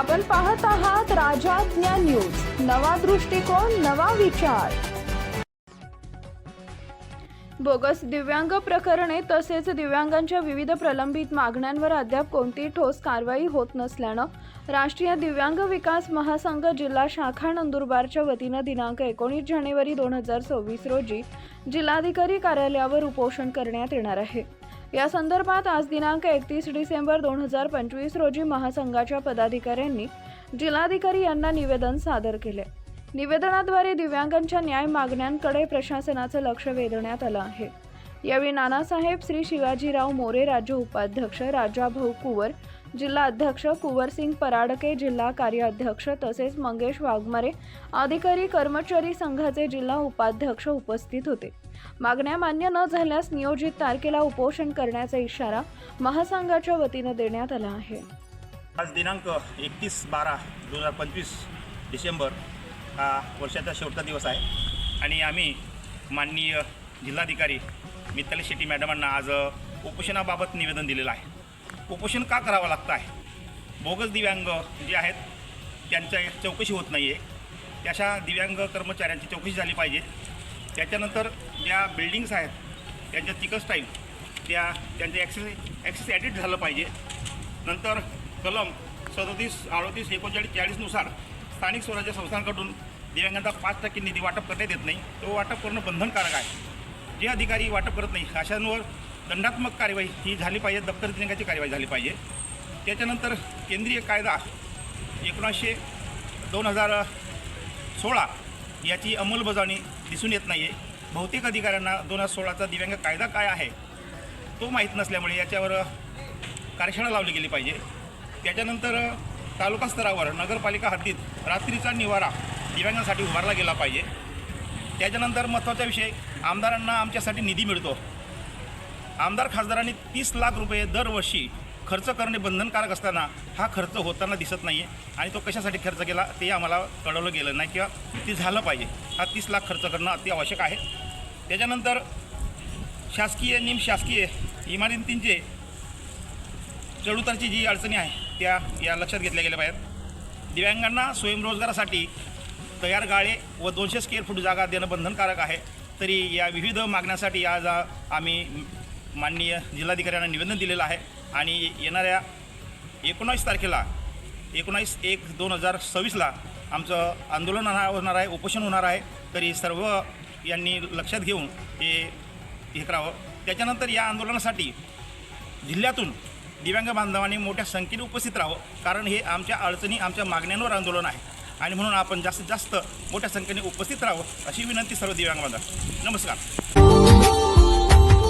आपण पाहत आहात राजाज्ञा न्यूज. नवा दृष्टिकोन नवा विचार. बोगस दिव्यांग प्रकरणे तसेच दिव्यांगांच्या विविध प्रलंबित मागण्यांवर अद्याप कोणतीही ठोस कारवाई होत नसल्यानं राष्ट्रीय दिव्यांग विकास महासंघ जिल्हा शाखा नंदुरबारच्या वतीनं दिनांक एकोणीस जानेवारी दोन हजार सव्वीस रोजी जिल्हाधिकारी कार्यालयावर उपोषण करण्यात येणार आहे. या संदर्भात आज दिनांक एकतीस डिसेंबर दोन हजार पंचवीस रोजी महासंघाच्या पदाधिकाऱ्यांनी जिल्हाधिकारी यांना निवेदन सादर केले. निवेदनाद्वारे दिव्यांगांच्या न्याय मागण्यांकडे प्रशासनाचं लक्ष वेधण्यात आलं आहे. यावेळी नानासाहेब श्री शिवाजीराव मोरे राज्य उपाध्यक्ष राजाभाऊ कुवर जिल्हा अध्यक्ष कुवरसिंग पराडके जिल्हा कार्याध्यक्ष तसेच मंगेश वाघमारे अधिकारी कर्मचारी संघाचे जिल्हा उपाध्यक्ष उपस्थित होते. मागण्या मान्य न झाल्यास नियोजित तारखेला उपोषण करण्याचा इशारा महासंघाच्या वतीनं देण्यात आला आहे. आज दिनांक एकतीस बारा दोन हजार पंचवीस डिसेंबर हा वर्षाचा शेवटचा दिवस आहे आणि आम्ही माननीय जिल्हाधिकारी मित्तल शेट्टी मॅडमांना आज उपोषणाबाबत निवेदन दिलेलं आहे. उपोषण का करावं लागतं आहे? बोगस दिव्यांग जे आहेत त्यांच्या चौकशी होत नाही आहे त्याशा दिव्यांग कर्मचाऱ्यांची चौकशी झाली पाहिजे. त्याच्यानंतर ज्या बिल्डिंग्स आहेत त्यांच्या तिकस टाईम त्या त्यांचं ॲक्सेस ॲक्सेस ॲडिट झालं पाहिजे. नंतर कलम सदोतीस अडोतीस एकोणचाळीस चाळीसनुसार स्थानिक स्वराज्य संस्थांकडून दिव्यांगांचा पाच टक्के निधी वाटप करण्यात येत नाही. तो वाटप करणं बंधनकारक आहे. जे अधिकारी वाटप करत नाही अशांवर दंडात्मक कार्यवाही ही झाली पाहिजे दप्तर दिनांकाची कार्यवाही झाली पाहिजे. त्याच्यानंतर केंद्रीय कायदा एकोणीसशे दोन हजार सोळा याची अंमलबजावणी दिसून येत नाही आहे बहुतेक अधिकाऱ्यांना दोन हजार सोळाचा दिव्यांग कायदा काय आहे तो माहीत नसल्यामुळे याच्यावर कार्यशाळा लावली गेली पाहिजे. त्याच्यानंतर तालुका स्तरावर नगरपालिका हद्दीत रात्रीचा निवारा दिव्यांगांसाठी उभारला गेला पाहिजे. त्याच्यानंतर महत्त्वाचा विषय आमदारांना आमच्यासाठी निधी मिळतो. आमदार खासदारांनी तीस लाख रुपये दरवर्षी खर्च करणे बंधनकारक असताना हा खर्च होताना दिसत नाही आहे आणि तो कशासाठी खर्च केला ते आम्हाला कळवलं गेलं नाही किंवा ते झालं पाहिजे. हा तीस लाख खर्च करणं अति आवश्यक आहे. त्याच्यानंतर शासकीय निम शासकीय इमारतींचे चढउतारची जी अडचणी आहे त्या या लक्षात घेतल्या गेल्या पाहिजेत. दिव्यांगांना स्वयंरोजगारासाठी तयार गाळे व दोनशे स्क्वेअर फूट जागा देणं बंधनकारक आहे. तरी या विविध मागण्यासाठी आज आम्ही माननीय जिल्हाधिकाऱ्यांना निवेदन दिलेलं आहे. आणि येणाऱ्या एकोणावीस तारखेला एकोणावीस एक दोन हजार सव्वीसला आमचं आंदोलन होणार आहे उपोषण होणार आहे. तरी सर्व यांनी लक्षात घेऊन हे हे करावं. त्याच्यानंतर या आंदोलनासाठी जिल्ह्यातून दिव्यांग बांधवांनी मोठ्या संख्येने उपस्थित राहावं. कारण हे आमच्या अडचणी आमच्या मागण्यांवर आंदोलन आहे. आणि म्हणून आपण जास्तीत जास्त मोठ्या संख्येने उपस्थित राहावं अशी विनंती सर्व दिव्यांग बांधव नमस्कार.